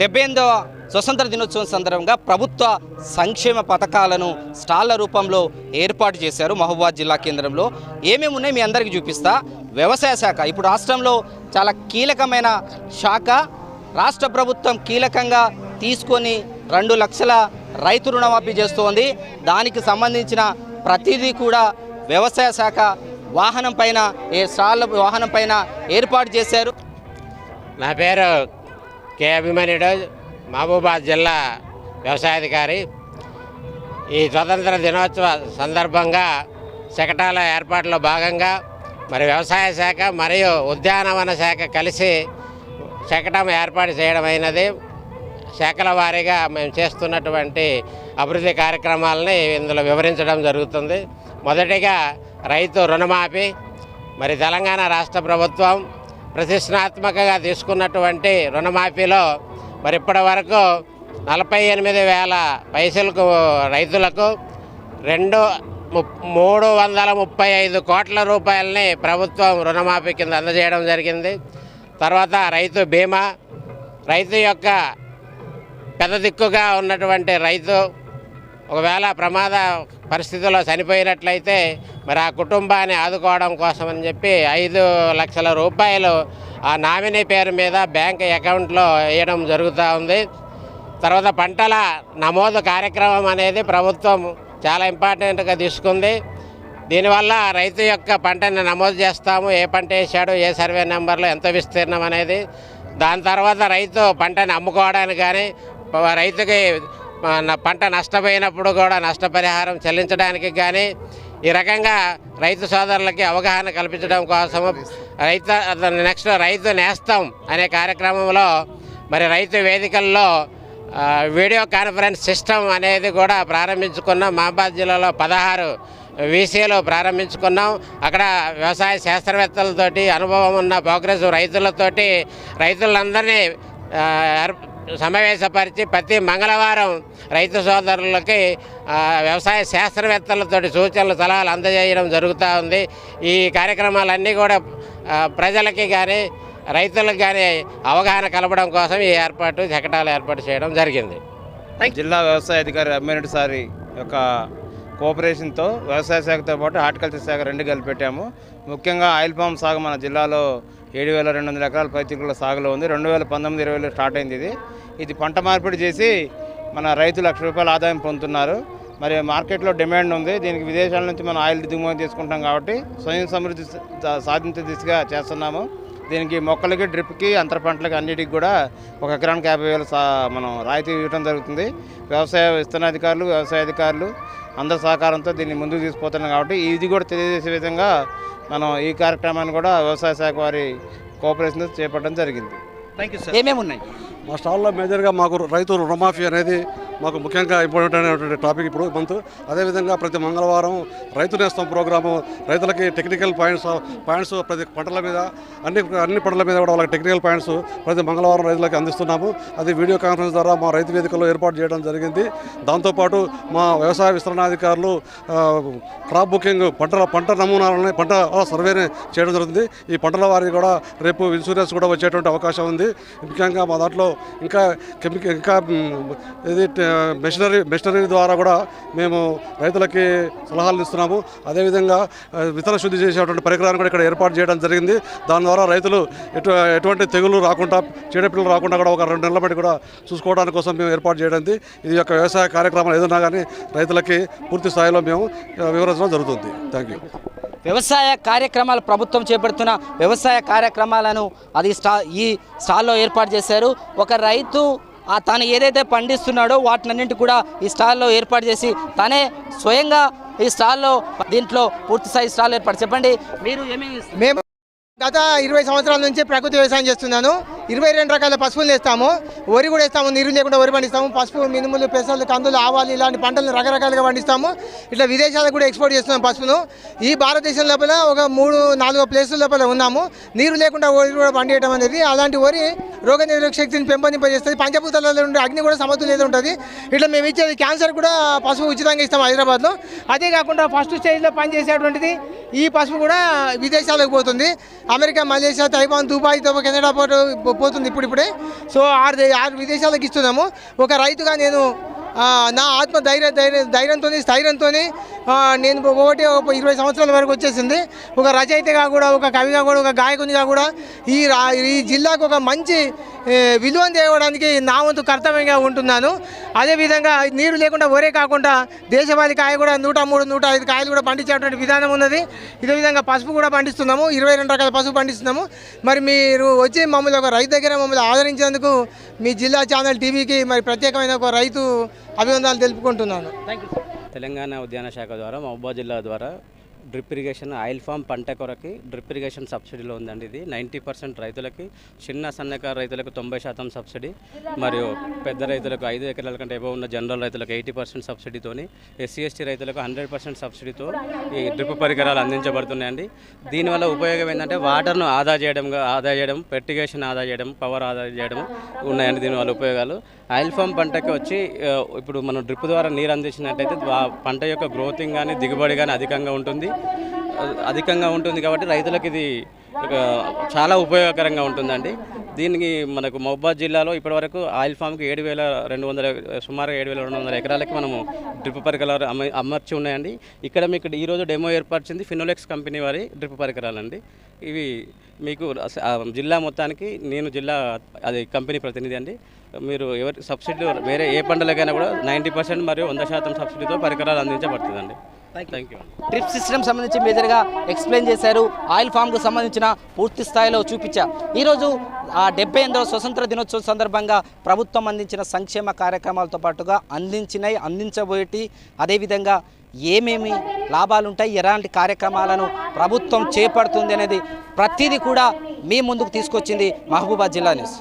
డెబ్బై ఎనిమిదవ స్వతంత్ర దినోత్సవం సందర్భంగా ప్రభుత్వ సంక్షేమ పథకాలను స్టాళ్ళ రూపంలో ఏర్పాటు చేశారు మహబూబాద్ జిల్లా కేంద్రంలో. ఏమేమి ఉన్నాయి మీ అందరికీ చూపిస్తా. వ్యవసాయ శాఖ ఇప్పుడు రాష్ట్రంలో చాలా కీలకమైన శాఖ. రాష్ట్ర ప్రభుత్వం కీలకంగా తీసుకొని రెండు లక్షల రైతు రుణమాఫీ చేస్తోంది. దానికి సంబంధించిన ప్రతిదీ కూడా వ్యవసాయ శాఖ వాహనం పైన ఏ స్టాళ్ళ వాహనం పైన ఏర్పాటు చేశారు. నా పేరు కే అభిమానుడు మహబూబాద్ జిల్లా వ్యవసాయాధికారి. ఈ స్వతంత్ర దినోత్సవ సందర్భంగా శకటాల ఏర్పాట్లో భాగంగా మరి వ్యవసాయ శాఖ మరియు ఉద్యానవన శాఖ కలిసి శకటం ఏర్పాటు చేయడం అయినది. శాఖల వారీగా మేము చేస్తున్నటువంటి అభివృద్ధి కార్యక్రమాలని ఇందులో వివరించడం జరుగుతుంది. మొదటిగా రైతు రుణమాఫీ మరి తెలంగాణ రాష్ట్ర ప్రభుత్వం ప్రతిష్టాత్మకంగా తీసుకున్నటువంటి రుణమాఫీలో మరి ఇప్పటి వరకు నలభై ఎనిమిది వేల పైసలకు రైతులకు రెండు ము- మూడు వందల ముప్పై ఐదు కోట్ల రూపాయలని ప్రభుత్వం రుణమాఫీ కింద అందజేయడం జరిగింది. తర్వాత రైతు బీమా రైతు యొక్క పెద్ద దిక్కుగా ఉన్నటువంటి రైతు ఒకవేళ ప్రమాద పరిస్థితుల్లో చనిపోయినట్లయితే మరి ఆ కుటుంబాన్ని ఆదుకోవడం కోసం అని చెప్పి ఐదు లక్షల రూపాయలు ఆ నామినీ పేరు మీద బ్యాంక్ అకౌంట్లో వేయడం జరుగుతూ ఉంది. తర్వాత పంటల నమోదు కార్యక్రమం అనేది ప్రభుత్వం చాలా ఇంపార్టెంట్గా తీసుకుంది. దీనివల్ల రైతు యొక్క పంటని నమోదు చేస్తాము. ఏ పంట వేసాడు ఏ సర్వే నెంబర్లో ఎంత విస్తీర్ణం అనేది. దాని తర్వాత రైతు పంటని అమ్ముకోవడానికి కానీ రైతుకి పంట నష్టపోయినప్పుడు కూడా నష్టపరిహారం చెల్లించడానికి కానీ ఈ రకంగా రైతు సోదరులకి అవగాహన కల్పించడం కోసము రైతు నెక్స్ట్ రైతు నేస్తం అనే కార్యక్రమంలో మరి రైతు వేదికల్లో వీడియో కాన్ఫరెన్స్ సిస్టమ్ అనేది కూడా ప్రారంభించుకున్నాం. మహబాద్ జిల్లాలో పదహారు వీసీలు ప్రారంభించుకున్నాం. అక్కడ వ్యవసాయ శాస్త్రవేత్తలతోటి అనుభవం ఉన్న ప్రోగ్రెస్ రైతులతోటి రైతులందరినీ ఏర్ప- సమావేశపరిచి ప్రతి మంగళవారం రైతు సోదరులకి వ్యవసాయ శాస్త్రవేత్తలతోటి సూచనలు సలహాలు అందజేయడం జరుగుతూ ఉంది. ఈ కార్యక్రమాలన్నీ కూడా ప్రజలకి కానీ రైతులకు కానీ అవగాహన కలపడం కోసం ఈ ఏర్పాటు శకటాలు ఏర్పాటు చేయడం జరిగింది. జిల్లా వ్యవసాయ అధికారి అమ్మిరెడ్డి సారి యొక్క కోఆపరేషన్తో వ్యవసాయ శాఖతో పాటు హార్టికల్చర్ శాఖ రెండు కలిపి పెట్టాము. ముఖ్యంగా ఆయిల్ పామ్ సాగు మన జిల్లాలో ఏడు వేల రెండు వందల ఎకరాల పైచికుల సాగులో ఉంది. రెండు వేల పంతొమ్మిది ఇరవైలో స్టార్ట్ అయింది ఇది. ఇది పంట మార్పిడి చేసి మన రైతు లక్ష రూపాయల ఆదాయం పొందుతున్నారు. మరి మార్కెట్లో డిమాండ్ ఉంది. దీనికి విదేశాల నుంచి మనం ఆయిల్ దిగుమతి చేసుకుంటాం కాబట్టి స్వయం సమృద్ధి సాధించే దిశగా చేస్తున్నాము. దీనికి మొక్కలకి డ్రిప్కి అంతర పంటలకి అన్నిటికి కూడా ఒక ఎకరానికి యాభై వేలు మనం రాయితీ ఇవ్వడం జరుగుతుంది. వ్యవసాయ విస్తరణాధికారులు వ్యవసాయ అధికారులు అందరి సహకారంతో దీన్ని ముందుకు తీసుకుపోతున్నాం కాబట్టి ఇది కూడా తెలియజేసే విధంగా మనం ఈ కార్యక్రమాన్ని కూడా వ్యవసాయ శాఖ వారి కోఆపరేషన్ చేపట్టడం జరిగింది. థ్యాంక్ యూ సార్ ఏమేమి ఉన్నాయి మా స్టాల్లో మేజర్గా మాకు రైతు రుణమాఫీ అనేది మాకు ముఖ్యంగా ఇంపార్టెంట్ అయినటువంటి టాపిక్ ఇప్పుడు మంత్ అదేవిధంగా ప్రతి మంగళవారం రైతు నేస్తం ప్రోగ్రాము రైతులకి టెక్నికల్ పాయింట్స్ పాయింట్స్ ప్రతి పంటల మీద అన్ని అన్ని పంటల మీద కూడా వాళ్ళకి టెక్నికల్ పాయింట్స్ ప్రతి మంగళవారం రైతులకి అందిస్తున్నాము. అది వీడియో కాన్ఫరెన్స్ ద్వారా మా రైతు వేదికలో ఏర్పాటు చేయడం జరిగింది. దాంతోపాటు మా వ్యవసాయ విస్తరణాధికారులు క్రాప్ బుకింగ్ పంటల పంట నమూనాలని పంట సర్వేని చేయడం జరుగుతుంది. ఈ పంటల వారికి కూడా రేపు ఇన్సూరెన్స్ కూడా వచ్చేటువంటి అవకాశం ఉంది. ముఖ్యంగా మా దాంట్లో ఇంకా కెమికల్ ఇంకా ఇది మెషినరీ మెషినరీ ద్వారా కూడా మేము రైతులకి సలహాలు ఇస్తున్నాము. అదేవిధంగా విత్తన శుద్ధి చేసేటువంటి పరికరాన్ని కూడా ఇక్కడ ఏర్పాటు చేయడం జరిగింది. దాని ద్వారా రైతులు ఎటు ఎటువంటి తెగులు రాకుండా చీడపిల్లలు రాకుండా కూడా ఒక రెండు నెలల బట్టి కూడా చూసుకోవడానికి కోసం మేము ఏర్పాటు చేయడం ఇది యొక్క వ్యవసాయ కార్యక్రమాలు ఏదన్నా కానీ రైతులకి పూర్తి స్థాయిలో మేము వివరించడం జరుగుతుంది. థ్యాంక్ యూ వ్యవసాయ కార్యక్రమాలు ప్రభుత్వం చేపడుతున్న వ్యవసాయ కార్యక్రమాలను అది స్టా ఈ స్టాల్లో ఏర్పాటు చేశారు. ఒక రైతు ఆ తాను ఏదైతే పండిస్తున్నాడో వాటినన్నింటి కూడా ఈ స్టాల్లో ఏర్పాటు చేసి తనే స్వయంగా ఈ స్టాల్లో దీంట్లో పూర్తి స్థాయి స్టాల్ ఏర్పాటు చెప్పండి మీరు ఏమేమి మేము గత ఇరవై సంవత్సరాల నుంచి ప్రకృతి వ్యవసాయం చేస్తున్నాను. ఇరవై రెండు రకాల పసుపులు వేస్తాము. వరి కూడా వేస్తాము నీరు లేకుండా వరి పండిస్తాము. పసుపు మినుములు పెసలు కందులు ఆవాలు ఇలాంటి పంటలను రకరకాలుగా పండిస్తాము. ఇట్లా విదేశాలకు కూడా ఎక్స్పోర్ట్ చేస్తున్నాం పసుపును ఈ భారతదేశం లోపల ఒక మూడు నాలుగు ప్లేసుల లోపల ఉన్నాము. నీరు లేకుండా వరి కూడా పండియడం అనేది అలాంటి వరి రోగ నిరోధక శక్తిని పెంపొందింపజేస్తుంది. పంచభూతాలలో ఉండే అగ్ని కూడా సమతుల్యత ఉంటుంది. ఇట్లా మేము ఇచ్చేది క్యాన్సర్ కూడా పసుపు ఉచితంగా ఇస్తాం హైదరాబాద్లో. అదే కాకుండా ఫస్ట్ స్టేజ్లో పనిచేసేటువంటిది ఈ పసుపు కూడా విదేశాలకు పోతుంది. America Malaysia Taiwan Dubai Canada పోటు పోతుంది ఇప్పుడిప్పుడే సో ఆరు ఆరు విదేశాలకు ఇస్తున్నాము. ఒక రైతుగా నేను నా ఆత్మ ధైర్య ధైర్య ధైర్యంతో స్థైర్యంతో నేను ఒకటి ఒక ఇరవై సంవత్సరాల వరకు వచ్చేసింది. ఒక రచయితగా కూడా ఒక కవిగా కూడా ఒక గాయకునిగా కూడా ఈ రా- ఈ జిల్లాకు ఒక మంచి విలువను తేవడానికి నా వంతు కర్తవ్యంగా ఉంటున్నాను. అదేవిధంగా నీరు లేకుండా ఒరే కాకుండా దేశవాళి కాయ కూడా నూట మూడు నూట ఐదు కాయలు కూడా పండించేటువంటి విధానం ఉన్నది. ఇదే విధంగా పసుపు కూడా పండిస్తున్నాము. ఇరవై రెండు రకాల పసుపు పండిస్తున్నాము. మరి మీరు వచ్చి మమ్మల్ని ఒక రైతు దగ్గర మమ్మల్ని ఆదరించేందుకు మీ జిల్లా ఛానల్ టీవీకి మరి ప్రత్యేకమైన ఒక రైతు అభివందనాలు తెలుపుకుంటున్నాను. థ్యాంక్ యూ తెలంగాణ ఉద్యాన శాఖ ద్వారా మహబూబా జిల్లా ద్వారా డ్రిప్ ఇరిగేషన్ ఆయిల్ ఫామ్ పంట కొరకి డ్రిప్ ఇరిగేషన్ సబ్సిడీలో ఉందండి ఇది. నైంటీ పర్సెంట్ రైతులకి చిన్న సన్నకారు రైతులకు తొంభై శాతం సబ్సిడీ మరియు పెద్ద రైతులకు ఐదు ఎకరాల కంటే ఎబో ఉన్న జనరల్ రైతులకు ఎయిటీ పర్సెంట్ సబ్సిడీతోని ఎస్సీ ఎస్టీ రైతులకు హండ్రెడ్ పర్సెంట్ సబ్సిడీతో ఈ డ్రిప్ పరికరాలు అందించబడుతున్నాయండి. దీనివల్ల ఉపయోగం ఏంటంటే వాటర్ను ఆదా చేయడం ఆదా చేయడం పెర్టిగేషన్ ఆదా చేయడం పవర్ ఆదా చేయడం ఉన్నాయండి దీనివల్ల ఉపయోగాలు. ఆయిల్ ఫామ్ పంటకి వచ్చి ఇప్పుడు మనం డ్రిప్ ద్వారా నీరు అందించినట్టయితే వా- పంట యొక్క గ్రోతింగ్ కానీ దిగుబడి కానీ అధికంగా ఉంటుంది. అధికంగా ఉంటుంది కాబట్టి రైతులకు ఇది ఒక చాలా ఉపయోగకరంగా ఉంటుందండి. దీనికి మనకు మహబాద్ జిల్లాలో ఇప్పటివరకు ఆయిల్ ఫామ్కి ఏడు వేల రెండు వందల సుమారు ఏడు వేల రెండు వందల ఎకరాలకి మనము డ్రిప్ పరికరాలు అమ అమర్చి ఉన్నాయండి. ఇక్కడ మీకు ఈరోజు డెమో ఏర్పరిచింది ఫినోలెక్స్ కంపెనీ వారి డ్రిప్ పరికరాలండి. ఇవి మీకు జిల్లా మొత్తానికి నేను జిల్లా అది కంపెనీ ప్రతినిధి అండి. మీరు ఎవరి సబ్సిడీ వేరే ఏ పంటలకైనా కూడా నైంటీ పర్సెంట్ మరియు వంద శాతం సబ్సిడీతో పరికరాలు అందించబడుతుందండి. థ్యాంక్ యూ ట్రిప్ సిస్టమ్ సంబంధించి మేజర్గా ఎక్స్ప్లెయిన్ చేశారు. ఆయిల్ ఫామ్కు సంబంధించిన పూర్తి స్థాయిలో చూపించా. ఈరోజు ఆ డెబ్బై ఎనిమిదవ స్వతంత్ర దినోత్సవం సందర్భంగా ప్రభుత్వం అందించిన సంక్షేమ కార్యక్రమాలతో పాటుగా అందించినవి అందించబోయేటి అదేవిధంగా ఏమేమి లాభాలు ఉంటాయి ఎలాంటి కార్యక్రమాలను ప్రభుత్వం చేపడుతుంది అనేది ప్రతిదీ కూడా మీ ముందుకు తీసుకొచ్చింది మహబూబాద్ జిల్లా న్యూస్.